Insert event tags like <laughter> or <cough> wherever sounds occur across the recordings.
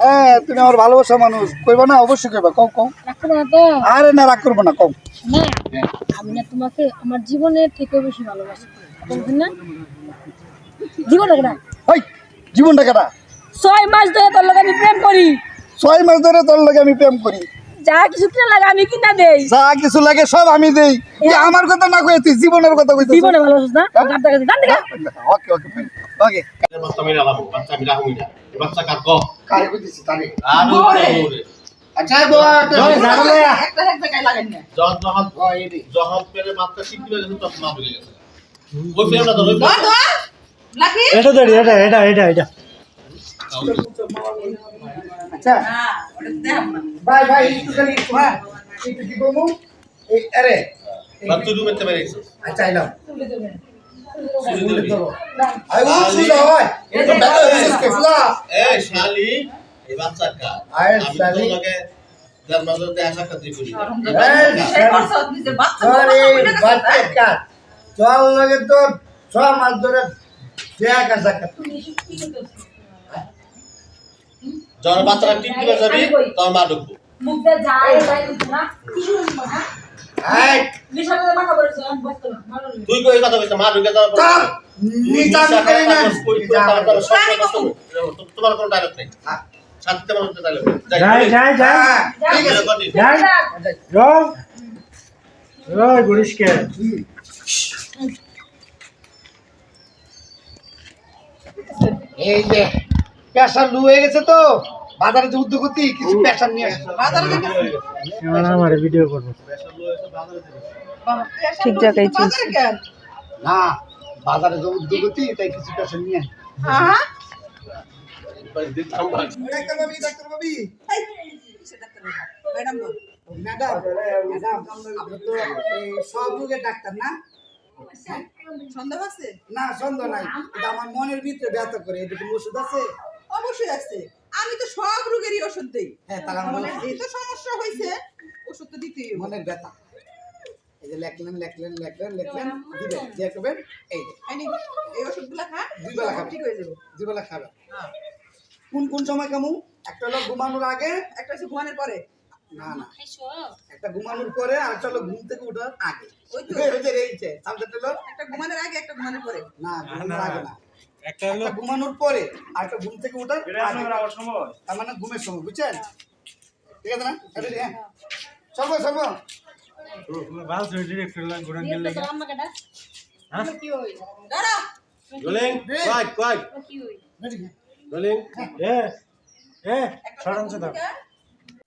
হ্যাঁ। তুমি আমার ভালোবাসা মানুষ। কইবা না অবশ্যই কইবা। কম কম রাখব না তো আরে না রাগ করব না কম আমি না তোমাকে আমার জীবনের থেকেও বেশি ভালোবাসি না জীবন না ওই জীবনটা কেটা ছয় মাস ধরে তোর লগে আমি প্রেম করি। ছয় মাস ধরে তোর লাগে আমি প্রেম করি। যা কিছু কিনা লাগে আমি কিনা দেই। যা কিছু লাগে সব আমি দেই। যে আমার কথা না জীবনের কথা জীবনে ভালোবাসিস না? গাদ্দা গাছি জান দেখা ওকে ওকে ওকে। বাচ্চা মেরে আলাম বাচ্চা আমি রাখুন না। বাচ্চা কার ক? কারে কইছিস তারে? আর ওরে আচ্ছা বাবা একটা এক জায়গায় লাগেন না। যখন যখন যখন পেলে বাচ্চা শিখতে গেছে তখন মা বেরিয়ে গেছে। ওই ফিল্মটা তো ওই লাকি এটা এটা এটা এটা এটা। আচ্ছা। হ্যাঁ দেখ ভাই ভাই একটু খালি একটু হ্যাঁ একটু কি করব এই আরে বাচ্চা রুমে তে বেরিয়েছে আচ্ছা আইলাম দিবি। আই সুজা হয়। এটা কে ফুলা এই শালি এই বাচ্চা কার? আয় আমি শালি। দেখা চল লাগে তো ছ মাস ধরে দেয়া কাজ কাট যখন বাচ্চাটা টিপ দিবে যাবি তখন মা ঢুকবো। মুখ দিয়ে যায় যায় না। কিছু না তুই কই কথা কইছ মা ঢুকে যাওয়ার পর কাম নিজাম করে না। তোমার কোনো ডায়লগ নেই। হ্যাঁ। সাথে তোমার ডায়লগ যাই যাই যাই হ্যাঁ, ঠিক আছে। যাই রং। রং গুড়িসকে এই যে পেশার লু হয়ে গেছে তো। বাজারে যে উদ্যোগ করতি কিছু পেশার নিয়ে আসো বাজারে আমার ভিডিও করব। ঠিক জায়গায় না বাজারে যে উদ্যোগ করতি তাই কিছু পেশার নিয়ে আয়। হ্যাঁ। ডাক্তার বাবি ডাক্তার বাবি ম্যাডাম ম্যাডাম ম্যাডাম আপনি তো সব রোগের ডাক্তার না সন্দেহ আছে? না সন্দেহ নাই। এটা আমার মনের ভিতরে ব্যথা করে। এটা কোনো ওষুধ আছে? অবশ্যই আমি তো সব রোগেরই ওষুধ দেই। হ্যাঁ আমার মানে সমস্যা হয়েছে ওষুধ তো দিতেই মনের ব্যথা। এই যে লেখলেন লেখলেন লেখলেন লেখলেন দিবেন দিয়ে করবেন এই এই ওষুধগুলো খা দুই বেলা খাবে। ঠিক হয়ে যাবে। দুবেলা খাবেন হ্যাঁ। কোন কোন সময় কামু? একটা হলো ঘুমানোর আগে। একটা হচ্ছে ঘুমানোর পরে। না না। একটা ঘুমানোর পরে আর একটা হলো ঘুম থেকে ওঠার আগে। ওই তো। <laughs> যে হলো একটা ঘুমানোর আগে একটা ঘুমানোর পরে। না ঘুমানোর আগে না। একটা হলো ঘুমানোর পরে আর একটা ঘুম থেকে ওঠার সময়। তার মানে ঘুমের সময় বুঝছেন? ঠিক আছে না? হ্যাঁ। চলবো চলবো বাস ডিরেক্টর লাগ গুড়ান গেলে হ্যাঁ? দাঁড়া। গোলিং কোয়াইট কোয়াইট Ready? হ্যাঁ। গোলিং এ এ সরাংশ দাও।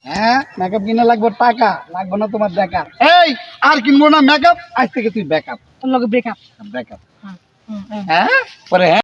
হ্যাঁ মেকআপ কিনা লাগবে টাকা লাগবে না তোমার এই আর কিনবো না মেকআপ আজ থেকে তুই ব্যাকআপ তোর লগে ব্রেকআপ ব্যাকআপ হ্যাঁ পরে হ্যাঁ।